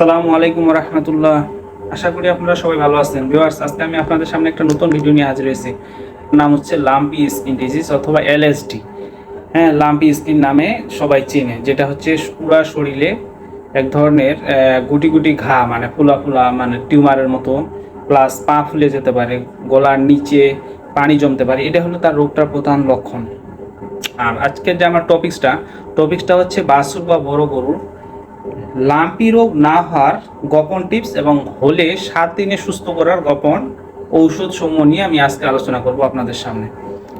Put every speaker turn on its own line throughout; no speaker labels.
আসসালামু আলাইকুম রহমতুল্লাহ। আশা করি আপনারা সবাই ভালো আছেন। ভিউয়ার্স, আজকে আমি আপনাদের সামনে একটা নতুন ভিডিও নিয়ে হাজির হয়েছি। নাম হচ্ছে লাম্পি স্কিন ডিজিজ অথবা এলএসডি হ্যাঁ লাম্পি স্কিন নামে সবাই চেনে, যেটা হচ্ছে পুরা শরীরে এক ধরনের গুটি গুটি ঘা মানে ফুলা ফুলা মানে টিউমারের মতো, প্লাস পা ফুলে যেতে পারে, গলার নিচে পানি জমতে পারে, এটা হলো তার রোগটার প্রধান লক্ষণ। আর আজকের যে আমার টপিক্সটা টপিক্সটা হচ্ছে বাসুর বা বড় গরুর লাম্পি রোগ না হওয়ার গোপন টিপস এবং হলে সাত দিনে সুস্থ করার গোপন ঔষধ সমূহ নিয়ে আমি আজকে আলোচনা করব আপনাদের সামনে।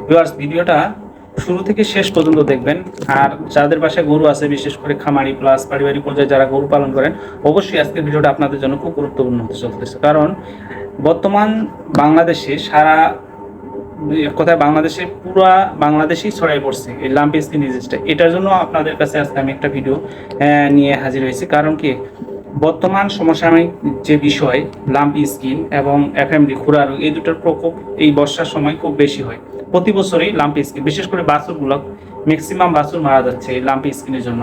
ভিউয়ার্স, ভিডিওটা শুরু থেকে শেষ পর্যন্ত দেখবেন। আর যাদের বাসায় গরু আছে, বিশেষ করে খামারি প্লাস পারিবারিক পর্যায়ে যারা গরু পালন করেন, অবশ্যই আজকের ভিডিওটা আপনাদের জন্য খুব গুরুত্বপূর্ণ হতে চলতেছে কারণ বর্তমান বাংলাদেশে সারা কথায় বাংলাদেশে পুরা বাংলাদেশেই ছড়াই পড়ছে এই লাম্পি স্কিন ডিজিজটা এটার জন্য আপনাদের কাছে আজকে আমি একটা ভিডিও নিয়ে হাজির হয়েছি। কারণ কি? বর্তমান সমসাময়িক যে বিষয় লাম্পি স্কিন এবং এফএমডি খুরা রোগ, এই দুটোর প্রকোপ এই বর্ষার সময় খুব বেশি হয়। প্রতি বছরই লাম্পি স্কিন বিশেষ করে বাছুরগুলো ম্যাক্সিমাম বাছুর মারা যাচ্ছে এই লাম্পি স্কিনের জন্য।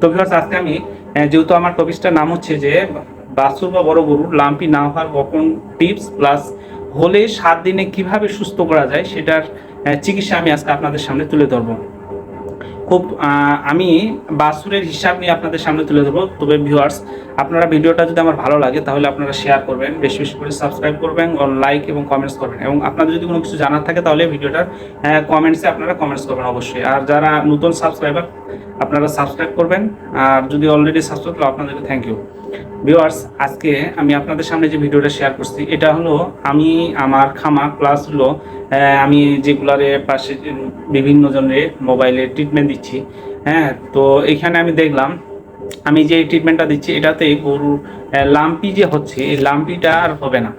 তো ভিউয়ার্স আজকে আমি যেহেতু আমার টপিকসটার নাম হচ্ছে যে, বাছুর বা বড় গরুর লাম্পি না হওয়ার গোপন টিপস প্লাস হলে সাত দিনে কীভাবে সুস্থ করা যায় সেটার চিকিৎসা আমি আজকে আপনাদের সামনে তুলে ধরবো। খুব আমি বাসুরের হিসাব নিয়ে আপনাদের সামনে তুলে ধরবো। তবে ভিউয়ার্স আপনারা ভিডিওটা যদি আমার ভালো লাগে তাহলে আপনারা শেয়ার করবেন, বেশি বেশি করে সাবস্ক্রাইব করবেন লাইক এবং কমেন্টস করবেন। এবং আপনাদের যদি কোনো কিছু জানার থাকে তাহলে ভিডিওটার কমেন্টসে আপনারা কমেন্টস করবেন অবশ্যই। আর যারা নতুন সাবস্ক্রাইবার আপনারা সাবস্ক্রাইব করবেন। আর যদি অলরেডি সাবস্ক্রাইব আপনাদেরকে থ্যাংক ইউ ভিউয়ার্স, আজকে আমি আপনাদের সামনে যে ভিডিওটা শেয়ার করছি, এটা হলো আমি আমার খামার প্লাস হলো আমি যেগুলারে পাশে বিভিন্ন জনের মোবাইলে ট্রিটমেন্ট দিচ্ছি হ্যাঁ তো এখানে আমি দেখলাম, আমি যে ট্রিটমেন্টটা দিচ্ছি, এটাতে গরুর লাম্পি যে হচ্ছে, এই লাম্পিটা আর হবে না।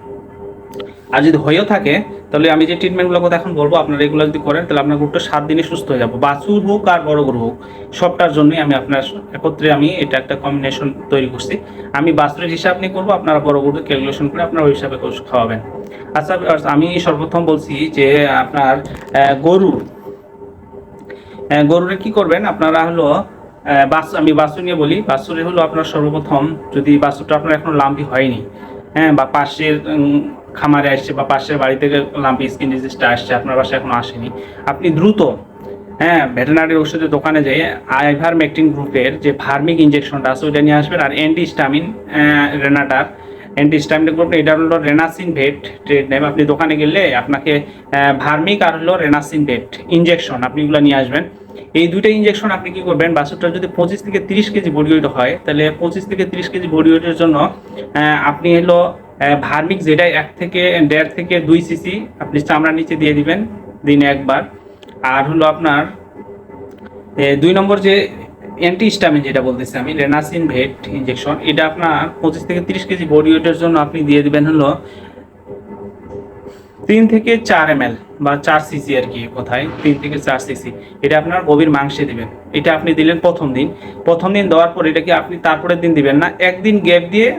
আর যদি হয়েও থাকে তাহলে আমি যে ট্রিটমেন্টগুলো কথা এখন বলব আপনারা এগুলো যদি করেন তাহলে আপনার গরুটা সাত দিনে সুস্থ হয়ে যাব। বাছুর হোক আর বড় গরু হোক সবটার জন্যই আমি আপনার একত্রে আমি এটা একটা কম্বিনেশন তৈরি করছি। আমি বাছুরের হিসাব নিয়ে করব আপনারা বড় গরু ক্যালকুলেশন করে আপনারা ওই হিসাবে খাওয়াবেন। আচ্ছা আমি সর্বপ্রথম বলছি যে আপনার আহ, গরু। গরুরে কি করবেন? আপনারা হলো বাস আমি বাছুর নিয়ে বলি বাছুরে হলো আপনার সর্বপ্রথম যদি বাছুরটা আপনার এখনও লাম্পি হয়নি হ্যাঁ বা পাশের খামারে আসছে বা পাশের বাড়ি থেকে লাম্পি স্কিন ডিজিজটা আসছে, আপনার বাসায় এখনও আসেনি। আপনি দ্রুত হ্যাঁ ভেটেনারি ওষুধের দোকানে যেয়ে আইভার মেকটিন গ্রুপের যে ফার্মিক ইঞ্জেকশনটা আছে, ওইটা নিয়ে আসবেন। আর অ্যান্টিস্টামিন রেনাটার অ্যান্টিস্টামিন গ্রুপ এটা হলো রেনাসিন ভেট ট্রেড নেম আপনি দোকানে গেলে আপনাকে ভার্মিক আর হলো রেনাসিন ভেট ইঞ্জেকশন আপনি এগুলো নিয়ে আসবেন। এই দুইটা ইঞ্জেকশন আপনি কি করবেন, বাছুরটা যদি পঁচিশ থেকে তিরিশ কেজি বডি ওয়েট হয়, তাহলে পঁচিশ থেকে তিরিশ কেজি বডি ওয়েটের জন্য আপনি হলো ভার্মিক যেটা এক থেকে দেড় থেকে দুই সিসি আপনি চামড়ার নিচে দিয়ে দিবেন দিনে একবার। আর হলো আপনার দুই নম্বর যে অ্যান্টিস্টামিন যেটা বলতেছি আমি, রেনাসিন ভেট ইঞ্জেকশন এটা আপনার পঁচিশ থেকে তিরিশ কেজি বডি ওয়েটের জন্য আপনি দিয়ে দিবেন হলো তিন থেকে চার এম বা চার সিসি আর কি কোথায়, তিন থেকে চার সিসি এটা আপনার গভীর মাংসে দিবেন। এটা আপনি দিলেন প্রথম দিন। প্রথম দিন দেওয়ার পর এটাকে আপনি তারপরের দিন দিবেন না? একদিন গ্যাপ দিয়ে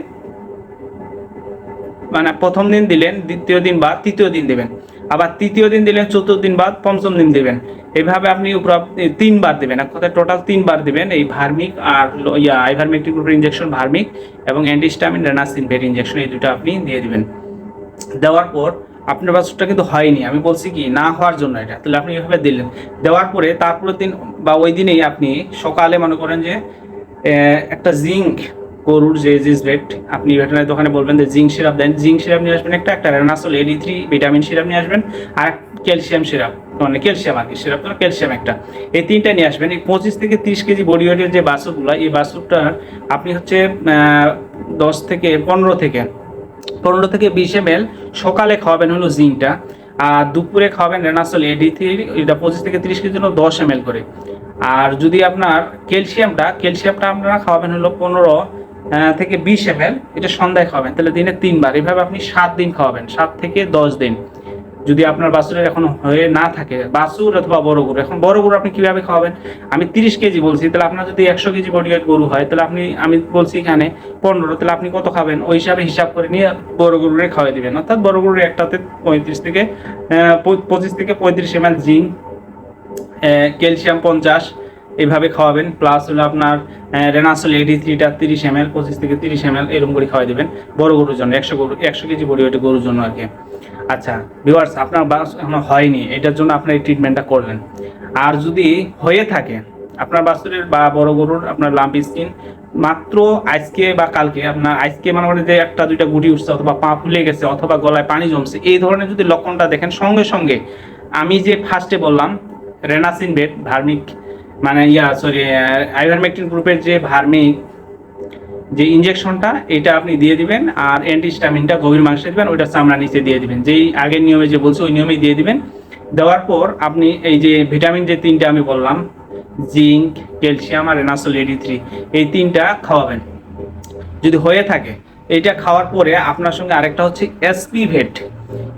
মানে প্রথম দিন দিলেন, দ্বিতীয় দিন বা তৃতীয় দিন দেবেন। আবার তৃতীয় দিন দিলেন, চতুর্থ দিন বাদ পঞ্চম দিন দেবেন। এইভাবে আপনি তিনবার দেবেন। এক কথায় টোটাল তিনবার দেবেন এই ভার্মিক আর ইয়া আইভারমেকটিক গ্রুপের ইঞ্জেকশন ভার্মিক এবং অ্যান্টিস্টামিন রেনাসিন ভেট ইঞ্জেকশন এই দুটো আপনি দিয়ে দেবেন। দেওয়ার পর আপনার বাছুরটা কিন্তু হয়নি। আমি বলছি কি, না হওয়ার জন্য এটা। তাহলে আপনি এভাবে দিলেন। দেওয়ার পরে তারপরের দিন বা ওই দিনেই আপনি সকালে মনে করেন যে একটা জিঙ্ক গরুর যে জিসবেট আপনি ভেটেনারি দোকানে বলবেন যে জিঙ্ক সিরাপ দেন। জিঙ্ক সিরাপ নিয়ে আসবেন একটা একটা Renasol AD three vitamin syrup নিয়ে আসবেন, আর ক্যালসিয়াম সিরাপ মানে ক্যালসিয়াম আর কি, সিরাপ তো ক্যালসিয়াম একটা। এই তিনটা নিয়ে আসবেন, এই পঁচিশ থেকে তিরিশ কেজি বডি ওয়েটের যে বাছুরগুলো, এই বাছুরটার আপনি হচ্ছে দশ থেকে পনেরো থেকে পনেরো থেকে বিশ এম সকালে খাওয়াবেন হলো জিঙ্কটা, আর দুপুরে খাওয়াবেন রেনাসল এডি থ্রি এটা পঁচিশ থেকে তিরিশ কেজির জন্য দশ এম করে। আর যদি আপনার ক্যালসিয়ামটা ক্যালসিয়ামটা আপনারা খাওয়াবেন হলো পনেরো থেকে বিশ এম এটা সন্ধ্যায় খাওয়াবেন। তাহলে দিনে তিনবার। এভাবে আপনি সাত দিন খাওয়াবেন, সাত থেকে দশ দিন। যদি আপনার বাছুরের এখন হয়ে না থাকে, বাছুর অথবা বড় গরু, এখন বড় গরু আপনি কীভাবে খাওয়াবেন? আমি তিরিশ কেজি বলছি, তাহলে আপনার যদি একশো কেজি বডি ওয়েট গরু হয়, তাহলে আপনি, আমি বলছি এখানে পনেরো, তাহলে আপনি কত খাবেন? ওই হিসাবে হিসাব করে নিয়ে বড় গরুরে খাওয়াই দিবেন। অর্থাৎ বড় গরুর একটাতে পঁয়ত্রিশ থেকে পঁচিশ থেকে পঁয়ত্রিশ এম জিঙ্ক ক্যালসিয়াম পঞ্চাশ এইভাবে খাওয়াবেন প্লাস হলো আপনার রেনাসল এইটি থ্রিটা তিরিশ এম এল পঁচিশ থেকে তিরিশ এম এল এরকম করে খাওয়াই দেবেন। বড় গরুর জন্য, একশো গরু, একশো কেজি বডি ওয়েটে গরুর জন্য আর কি। আচ্ছা ভিউয়ার্স আপনার বাস এখনও হয়নি, এটার জন্য আপনার এই ট্রিটমেন্টটা করবেন। আর যদি হয়ে থাকে, আপনার বাছুরের বা বড় গরুর আপনার লাম্প স্কিন মাত্র আজকে বা কালকে আপনার, আজকে মনে করেন যে একটা, দুইটা গুটি উঠছে অথবা পা ফুলে গেছে, অথবা গলায় পানি জমছে, এই ধরনের যদি লক্ষণটা দেখেন, সঙ্গে সঙ্গে আমি যে ফার্স্টে বললাম রেনাসিন বেড ভার্মিক মানে ইয়া সরি আইভারমেকটিন গ্রুপের যে ভার্মিক যে ইঞ্জেকশনটা এটা আপনি দিয়ে দিবেন, আর অ্যান্টিস্টামিনটা গভীর মাংসে দিবেন, ওইটা চামড়া নিচে দিয়ে দিবেন। যেই আগের নিয়মে যে বলছে, ওই নিয়মেই দিয়ে দিবেন। দেওয়ার পর আপনি এই যে ভিটামিন যে তিনটা আমি বললাম জিঙ্ক ক্যালসিয়াম আর এনাসল এডি থ্রি এই তিনটা খাওয়াবেন। যদি হয়ে থাকে, এইটা খাওয়ার পরে আপনার সঙ্গে আরেকটা হচ্ছে এসপি ভেট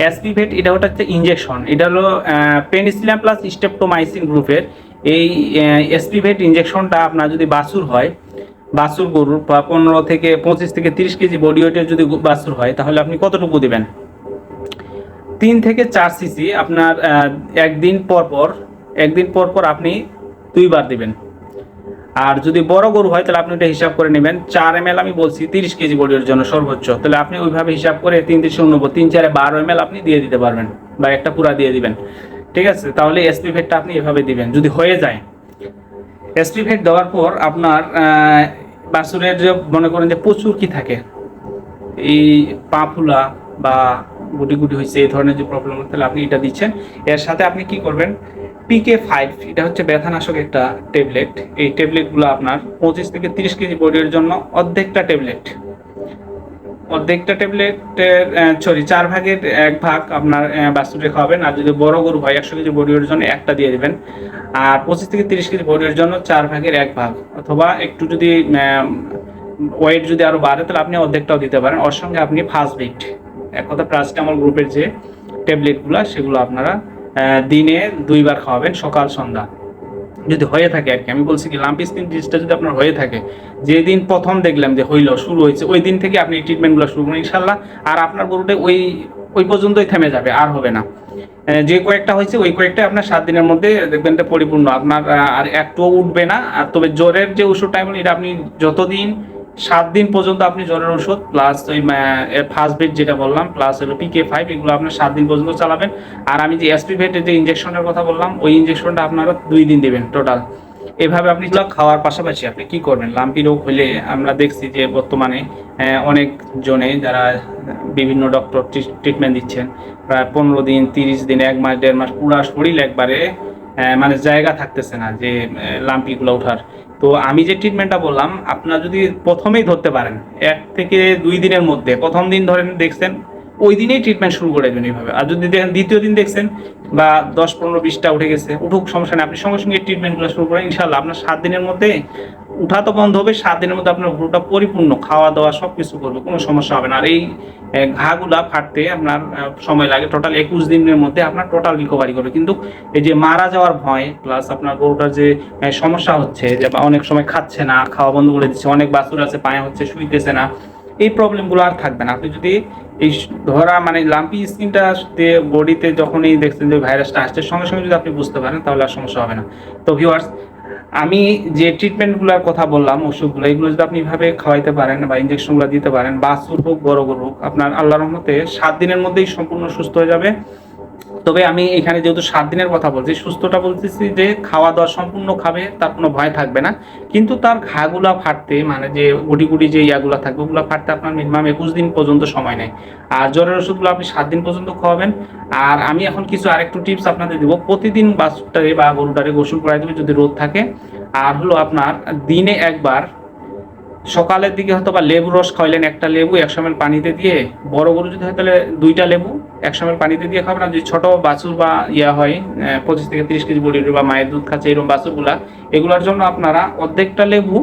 এসপি ভেট এটা হচ্ছে ইঞ্জেকশন এটা হলো পেনিসিলাম প্লাস স্টেপটোমাইসিন গ্রুপের এই এসপি ভেট ইনজেকশনটা আপনার যদি বাছুর হয়, বাছুর গরুর বা পনেরো থেকে পঁচিশ থেকে তিরিশ কেজি বডি ওয়েটের যদি বাছুর হয়, তাহলে আপনি কতটুকু দিবেন? তিন থেকে চার সিসি আপনার একদিন পর পর, একদিন পর পর আপনি দুইবার দিবেন। আর যদি বড় গরু হয়, তাহলে আপনি এটা হিসাব করে নেবেন। চার এম আমি বলছি, তিরিশ কেজি বডির জন্য সর্বোচ্চ। তাহলে আপনি ওইভাবে হিসাব করে তিন তিন শূন্য তিন চারে বারো এম আপনি দিয়ে দিতে পারবেন বা একটা পুরা দিয়ে দিবেন। ঠিক আছে? তাহলে এসপি ভেটটা আপনি এভাবে দিবেন যদি হয়ে যায়। এসপি ভেট দেওয়ার পর আপনার আহ, বাছুরের যে মনে করেন যে প্রচুর কি থাকে? এই পা ফুলা বা গুটি গুটি হয়েছে এই ধরনের যে প্রবলেম তাহলে আপনি এটা দিচ্ছেন। এর সাথে আপনি কি করবেন? পিকে ফাইভ এটা হচ্ছে ব্যথানাশক একটা ট্যাবলেট এই ট্যাবলেটগুলো আপনার পঁচিশ থেকে তিরিশ কেজি বডির জন্য অর্ধেকটা ট্যাবলেট অর্ধেকটা ট্যাবলেটের সরি চার ভাগের এক ভাগ আপনার বাস্তুটে খাওয়াবেন আর যদি বড় গরু হয়, একশো কেজি বডির জন্য একটা দিয়ে দেবেন। আর পঁচিশ থেকে তিরিশ কেজি বডির জন্য চার ভাগের এক ভাগ। অথবা একটু যদি ওয়েট যদি আরও বাড়ে, তাহলে আপনি অর্ধেকটাও দিতে পারেন। ওর সঙ্গে আপনি ফার্স্ট বিট এক কথা প্রাসটামল গ্রুপের যে ট্যাবলেটগুলো সেগুলো আপনারা দিনে দুইবার খাওয়াবেন সকাল সন্ধ্যা যদি হয়ে থাকে আর কি। আমি বলছি কি লাম্পি স্কিন ডিজিজটা যদি আপনার হয়ে থাকে, যেদিন প্রথম দেখলাম যে হইল, শুরু হয়েছে, ওই দিন থেকে আপনি ট্রিটমেন্টগুলো শুরু করুন, ইনশাল্লাহ। আর আপনার গরুটা ওই ওই পর্যন্তই থেমে যাবে, আর হবে না। যে কয়েকটা হয়েছে, ওই কয়েকটা আপনার সাত দিনের মধ্যে দেখবেন পরিপূর্ণ। আপনার আর একটুও উঠবে না। আর তবে জ্বরের যে ওষুধটা এটা আপনি যতদিন সাত দিন পর্যন্ত আপনি জ্বরের ওষুধ প্লাস ওই ফার্স্ট বেড যেটা বললাম প্লাস হলো পিকে ফাইভ এগুলো আপনার সাত দিন পর্যন্ত চালাবেন। আর আমি যে এসপি ভেটের যে ইঞ্জেকশনের কথা বললাম, ওই ইঞ্জেকশনটা আপনারা দুই দিন দেবেন টোটাল এভাবে আপনি খাওয়ার পাশাপাশি আপনি কি করবেন? লাম্পি রোগ হলে আমরা দেখছি যে বর্তমানে অনেক জনে যারা বিভিন্ন ডক্টর ট্রিটমেন্ট দিচ্ছেন, প্রায় পনেরো দিন, তিরিশ দিন, এক মাস, দেড় মাস, পুরা শরীর একবারে মানে জায়গা থাকতেছে না যে লাম্পিগুলো ওঠার। তো আমি যে ট্রিটমেন্টটা বললাম, আপনারা যদি প্রথমেই ধরতে পারেন, এক থেকে দুই দিনের মধ্যে, প্রথম দিন ধরেন দেখছেন ওই দিনেই ট্রিটমেন্ট শুরু করে দেবেন এইভাবে। আর যদি দেখেন দ্বিতীয় দিন দেখছেন বা দশ, পনেরো, বিশটা উঠে গেছে, উঠুক, সমস্যা নেই। আপনি সঙ্গে সঙ্গে ট্রিটমেন্টগুলো শুরু করেন ইনশাল্লাহ আপনার সাত দিনের মধ্যে উঠা তো বন্ধ হবে, সাত দিনের মধ্যে আপনার গরুটা পরিপূর্ণ, খাওয়া দাওয়া সব কিছু করবে, কোনো সমস্যা হবে না। আর এই ঘাগুলা ফাটতে আপনার সময় লাগে টোটাল একুশ দিনের মধ্যে আপনার টোটাল রিকভারি করবে। কিন্তু এই যে মারা যাওয়ার ভয় প্লাস আপনার গরুটার যে সমস্যা হচ্ছে যে অনেক সময় খাচ্ছে না, খাওয়া বন্ধ করে দিচ্ছে, অনেক বাছুর আছে, পায়ে হচ্ছে, শুইতেছে না এই প্রবলেমগুলো আর থাকবে না। আপনি যদি এই ধরা মানে লাম্পি স্কিনটা বডিতে যখনই দেখছেন যে ভাইরাসটা আসছে, সঙ্গে সঙ্গে যদি আপনি বুঝতে পারেন, তাহলে আর সমস্যা হবে না। তো ভিউয়ার্স আমি যে ট্রিটমেন্টগুলোর কথা বললাম, ওষুধগুলো, এগুলো যদি আপনি এভাবে খাওয়াইতে পারেন বা ইঞ্জেকশনগুলো দিতে পারেন, বা সুর হোক, বড় গরু হোক, আপনার আল্লাহর রহমতে সাত দিনের মধ্যেই সম্পূর্ণ সুস্থ হয়ে যাবে। তবে আমি এখানে যেহেতু সাত দিনের কথা বলছি, সুস্থটা বলতেছি যে খাওয়া দাওয়া সম্পূর্ণ খাবে, তার কোনো ভয় থাকবে না। কিন্তু তার ঘাগুলা ফাটতে মানে যে গুটি গুটি যে ইয়াগুলা থাকবে, ওগুলো ফাটতে আপনার মিনিমাম একুশ দিন পর্যন্ত সময় নেয়। আর জ্বরের ওষুধগুলো আপনি সাত দিন পর্যন্ত খাওয়াবেন। আর আমি এখন কিছু আরেকটু টিপস আপনাদের দিব। প্রতিদিন বাছুরটারে বা গরুটারে গোসল করাই দেবে যদি রোদ থাকে। আর হলো আপনার দিনে একবার সকালের দিকে হয়তো বা লেবু রস খাইলেন একটা লেবু একশো ml পানিতে দিয়ে, বড় গরু যদি হয় তাহলে দুইটা লেবু একশো ml পানিতে দিয়ে খাবেন। আর যদি ছোট বাছুর বা ইয়া হয় পঁচিশ থেকে তিরিশ কেজি বডির বা মায়ের দুধ খাচ্ছে, এরকম বাছুরগুলা, এগুলোর জন্য আপনারা অর্ধেকটা লেবু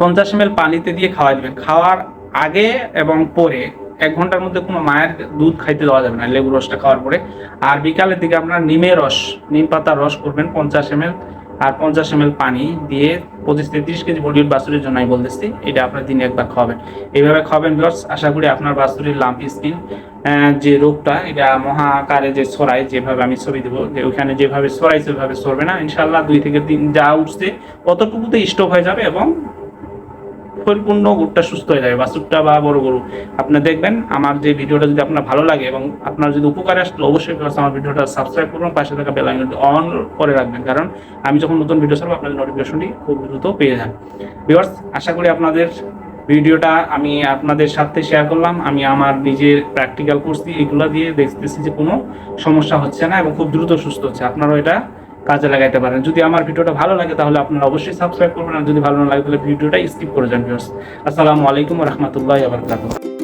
পঞ্চাশ ml পানিতে দিয়ে খাওয়াই দেবেন। খাওয়ার আগে এবং পরে এক ঘণ্টার মধ্যে কোনো মায়ের দুধ খাইতে দেওয়া যাবে না লেবু রসটা খাওয়ার পরে। আর বিকালের দিকে আপনার নিমের রস, নিম পাতার রস করবেন পঞ্চাশ এম আর পঞ্চাশ এম পানি দিয়ে পঁচিশ থেকে তিরিশ কেজি বলিউড বাছুরের জন্য আমি বলতেছি, এটা আপনার দিনে একবার খাবেন এইভাবে খাবেন বিকজ আশা করি আপনার বাছুরের লাম্পি স্কিন যে রোগটা, এটা মহা আকারে যে ছড়ায়, যেভাবে আমি ছবি দেবো, যে ওখানে যেভাবে ছড়াই সেভাবে সরবে না। ইনশাল্লাহ দুই থেকে তিন যা উঠছে অতটুকুতে স্টপ হয়ে যাবে এবং পরিপূর্ণ গরুটা সুস্থ হয়ে যাবে, বাছুরটা বা বড় গরু। আপনি দেখবেন, আমার যে ভিডিওটা যদি আপনার ভালো লাগে এবং আপনার যদি উপকারে আসলে, অবশ্যই আমার ভিডিওটা সাবস্ক্রাইব করবেন পাশে থাকা বেল আইকনটি অন করে রাখবেন। কারণ আমি যখন নতুন ভিডিও ছাড়বো, আপনাদের নোটিফিকেশনটি খুব দ্রুত পেয়ে যান ভিউয়ার্স আশা করি আপনাদের ভিডিওটা আমি আপনাদের সাথে শেয়ার করলাম। আমি আমার নিজের প্র্যাকটিক্যাল করছি এগুলো দিয়ে দেখতেছি যে কোনো সমস্যা হচ্ছে না এবং খুব দ্রুত সুস্থ হচ্ছে। আপনারাও এটা কাজে লাগাইতে পারেন। যদি আমার ভিডিওটা ভালো লাগে, তাহলে আপনারা অবশ্যই সাবস্ক্রাইব করবেন। আর যদি ভালো না লাগে, তাহলে ভিডিওটা স্কিপ করে যান ভিউয়ার্স আসসালামু আলাইকুম রহমতুল্লাহ আবরকাতুহ